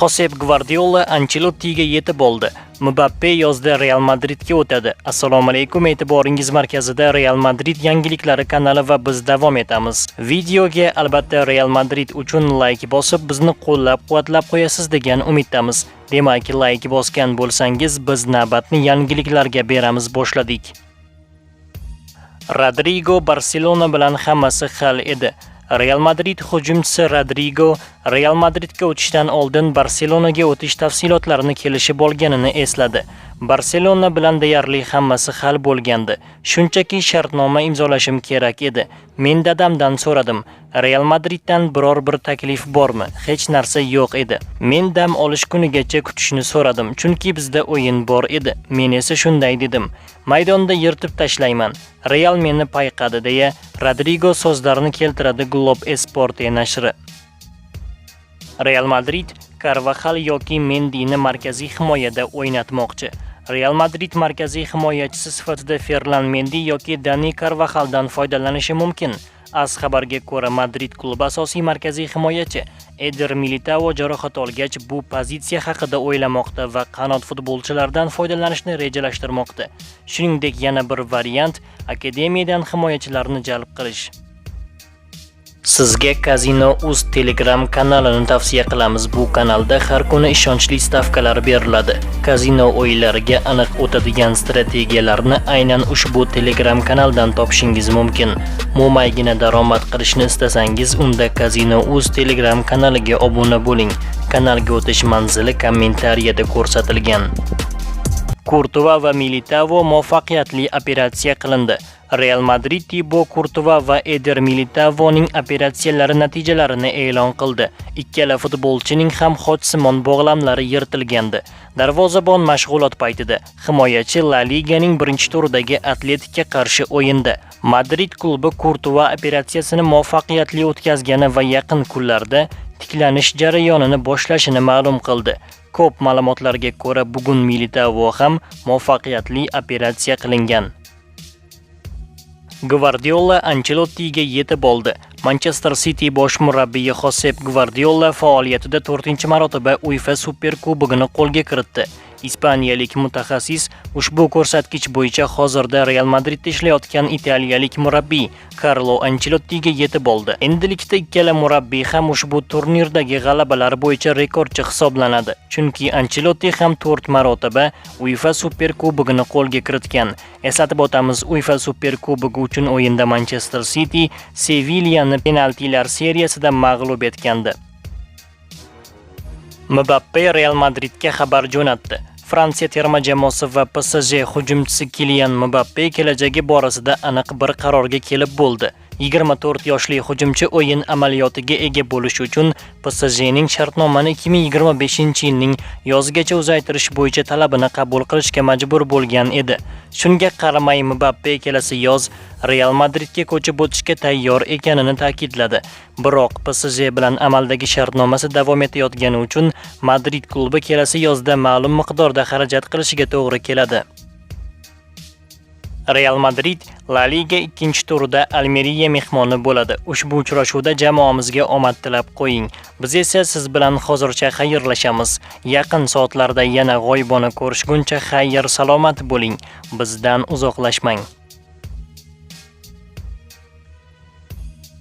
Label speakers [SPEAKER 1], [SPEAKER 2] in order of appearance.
[SPEAKER 1] Xosep Gvardiola Ancelottiga yetib oldi. Mbappe yozda Real Madridga o'tadi. Assalomu alaykum, e'tiboringiz markazida Real Madrid yangiliklari kanali va biz davom etamiz. Videoga albatta Real Madrid uchun like bosib, bizni qo'llab-quvvatlab qo'yasiz degan umiddamiz. Demak, like bosgan bo'lsangiz, biz navbatni yangiliklarga beramiz boshladik. Rodrigo Barselona bilan hammasi hal edi. Real Madrid hujumchisi Rodrigo Real Madridga o'tishdan oldin Barselonaga o'tish tafsilotlarini kelishib olganini esladi. Barselona bilan deyarli hammasi hal bo'lgandi. Shunchaki shartnoma imzolashim kerak edi. Men dadamdan so'radim. Real Madriddan biror bir taklif bormi? Hech narsa yo'q edi. Men dam olish kunigacha kutishni so'radim, chunki bizda o'yin bor edi. Men esa shunday dedim. Maydonda yirtib tashlayman. Real meni payqadi deya Rodrigo so'zlarini keltiradi Globe Esporte nashri. Real Madrid Carvajal yoki Mendini markaziy himoyada o'ynatmoqchi. Real Madrid markaziy himoyachisi sifatida Ferlan Mendi yoki Dani Carvajaldan foydalanishi mumkin. AS xabarga ko'ra Madrid klubi asosiy markaziy himoyachi Eder Militao jarohat olgach bu pozitsiya haqida o'ylamoqda va qanot futbolchilaridan foydalanishni rejalashtirmoqda. Shuningdek, yana bir variant akademiyadan himoyachilarni jalb qilish. Sizga Casino Uz Telegram kanalini tavsiya qilamiz. Bu kanalda har kuni ishonchli stavkalar beriladi. Casino o'yinlariga aniq o'tadigan strategiyalarni aynan ushbu Telegram kanaldan topishingiz mumkin. Mo'maygina daromad qilishni istasangiz, unda Casino Uz Telegram kanaliga obuna bo'ling. Kanalga o'tish manzili kommentariyada ko'rsatilgan. Kurtova va Militao muvaffaqiyatli operatsiya qilindi. Real Madrid Tibo Kurtova va Eder Militaoning operatsiyalari natijalarini e'lon qildi. Ikkala futbolchining ham Hodsimon bog'lamlari yirtilgandi. Darvozabon mashg'ulot paytida himoyachi La Liganing 1-turidagi Atletika qarshi o'yinda Madrid klubi Kurtova operatsiyasini muvaffaqiyatli o'tkazgani va yaqin kunlarda tiklanish jarayonini boshlashini ma'lum qildi. Ko'p ma'lumotlarga ko'ra, bugun Militao ham muvaffaqiyatli operatsiya qilingan. Gvardiola Ancelottiga yetib oldi. Manchester City bosh murabbiyi Josep Gvardiola faoliyatida 4-marotaba UEFA Super Kubogini qo'lga kiritdi. Ispaniyalik mutaxassis ushbu ko'rsatkich bo'yicha hozirda Real Madridda ishlayotgan italiyalik murabbiy Carlo Ancelottiga yetib oldi. Endilikda ikkala murabbiy ham ushbu turnirdagi g'alabalar bo'yicha rekordchi hisoblanadi, chunki Ancelotti ham 4 marotaba UEFA Super Kubogini qo'lga kiritgan. Eslatib o'tamiz, UEFA Super Kubogi uchun o'yinda Manchester City Sevilyani penaltilar seriyasida mag'lub etgandi. Mbappe Real Madridga xabar jo'natdi. Fransiya terma jamoasi va PSG hujumchisi Kylian Mbappe kelajagi borasida aniq bir qarorga kelib bo'ldi. 24 yoshli hujumchi o'yin amaliyotiga ega bo'lish uchun PSJning shartnomani 2025-yilning yozigacha uzaytirish bo'yicha talabini qabul qilishga majbur bo'lgan edi. Shunga qaramay Mbappe kelasi yoz Real Madridga ko'chib o'tishga tayyor ekanini ta'kidladi. Biroq PSG bilan amaldagi shartnomasi davom etayotgani uchun Madrid klubi kelasi yozda ma'lum miqdorda xarajat qilishiga to'g'ri keladi. Real Madrid La Liga 2-turida Almeriya mehmoni bo'ladi. Ushbu uchrashuvda jamoamizga omad tilab qo'ying. Biz esa siz bilan hozircha xayrlashamiz. Yaqin soatlarda yana g'oyibona ko'rishguncha xayr salomat bo'ling. Bizdan uzoqlashmang.